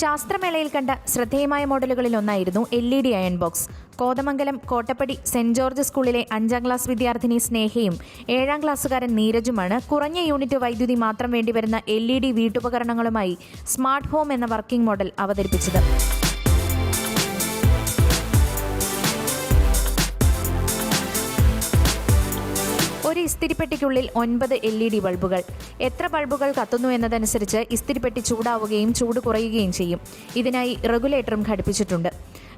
ശാസ്ത്രമേളയിൽ കണ്ട ശ്രദ്ധേയമായ മോഡലുകളിൽ ഒന്നായിരുന്നു L E D iron box Kothamangalam Kottappady saint George സ്കൂളിലെ അഞ്ചാം ക്ലാസ് വിദ്യാർത്ഥിനി സ്നേഹയും ഏഴാം ക്ലാസ്സുകാരൻ നീരജുമാണ്. കുറഞ്ഞ യൂണിറ്റ് വൈദ്യുതി മാത്രം വേണ്ടിവരുന്ന എൽ ഇ ഡി വീട്ടുപകരണങ്ങളുമായി സ്മാർട്ട് ഹോം എന്ന വർക്കിംഗ് മോഡൽ അവതരിപ്പിച്ചത്. ഒരു ഇസ്തിരിപ്പെട്ടിക്കുള്ളിൽ ഒൻപത് എൽ ഇ ഡി ബൾബുകൾ. എത്ര ബൾബുകൾ കത്തുന്നു എന്നതനുസരിച്ച് ഇസ്തിരിപ്പെട്ടി ചൂടാവുകയും ചൂട് കുറയുകയും ചെയ്യും. ഇതിനായി റെഗുലേറ്ററും ഘടിപ്പിച്ചിട്ടുണ്ട്.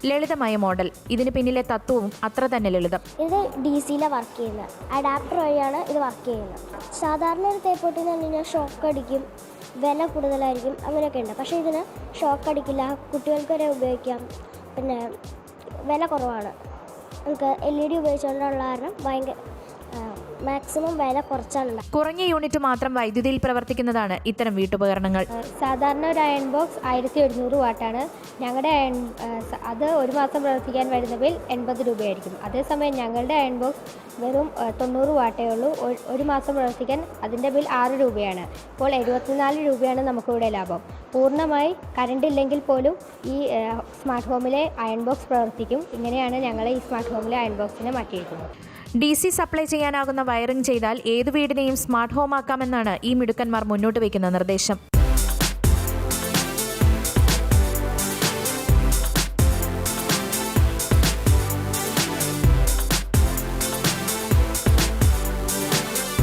ലളിതമായ മോഡൽ. ഇതിന് പിന്നിലെ തത്വവും അത്ര തന്നെ ലളിതം. ഇത് ഡി സിയിലെ വർക്ക് ചെയ്യുന്നത്. അഡാപ്റ്റർ വഴിയാണ് ഇത് വർക്ക് ചെയ്യുന്നത്. സാധാരണ ഒരു തേപ്പൊട്ടിന്ന് പറഞ്ഞു കഴിഞ്ഞാൽ ഷോക്ക് അടിക്കും വില കൂടുതലായിരിക്കും അങ്ങനെയൊക്കെ ഉണ്ട്. പക്ഷേ ഇതിന് ഷോക്ക് അടിക്കില്ല. കുട്ടികൾക്ക് വരെ ഉപയോഗിക്കാം. പിന്നെ വില കുറവാണ്. നമുക്ക് എൽ ഇ ഡി ഉപയോഗിച്ചുകൊണ്ടുള്ള കാരണം ഭയങ്കര മാക്സിമം വില കുറച്ചാണ്. കുറഞ്ഞ യൂണിറ്റ് മാത്രം വൈദ്യുതിയിൽ പ്രവർത്തിക്കുന്നതാണ് ഇത്തരം വീട്ടുപകരണങ്ങൾ. സാധാരണ ഒരു അയൺ ബോക്സ് ആയിരത്തി ഒരുന്നൂറ് വാട്ടാണ് ഞങ്ങളുടെ അയൺ അത് ഒരു മാസം പ്രവർത്തിക്കാൻ വരുന്ന ബിൽ എൺപത് രൂപയായിരിക്കും. അതേസമയം ഞങ്ങളുടെ അയൺ ബോക്സ് വെറും തൊണ്ണൂറ് വാട്ടേ ഉള്ളൂ. ഒരു- ഒരു മാസം പ്രവർത്തിക്കാൻ അതിന്റെ ബിൽ ആറ് രൂപയാണ്. ഇപ്പോൾ എഴുപത്തിനാല് രൂപയാണ് നമുക്കിവിടെ ലാഭം. പൂർണമായി കറണ്ട് ഇല്ലെങ്കിൽ പോലും ഈ സ്മാർട്ട് ഹോമിലെ അയൺ ബോക്സ് പ്രവർത്തിക്കും. ഇങ്ങനെയാണ് ഞങ്ങൾ ഈ സ്മാർട്ട് ഹോമിലെ അയൺ ബോക്സിനെ മാറ്റിയിരിക്കുന്നത് ഡി സി സപ്ലൈ ചെയ്യാനാകുന്ന വയറിംഗ് ചെയ്താൽ ഏതു വീടിനെയും സ്മാർട്ട് ഹോം ആക്കാമെന്നാണ് ഈ മിടുക്കന്മാർ മുന്നോട്ട് വയ്ക്കുന്ന നിർദ്ദേശം.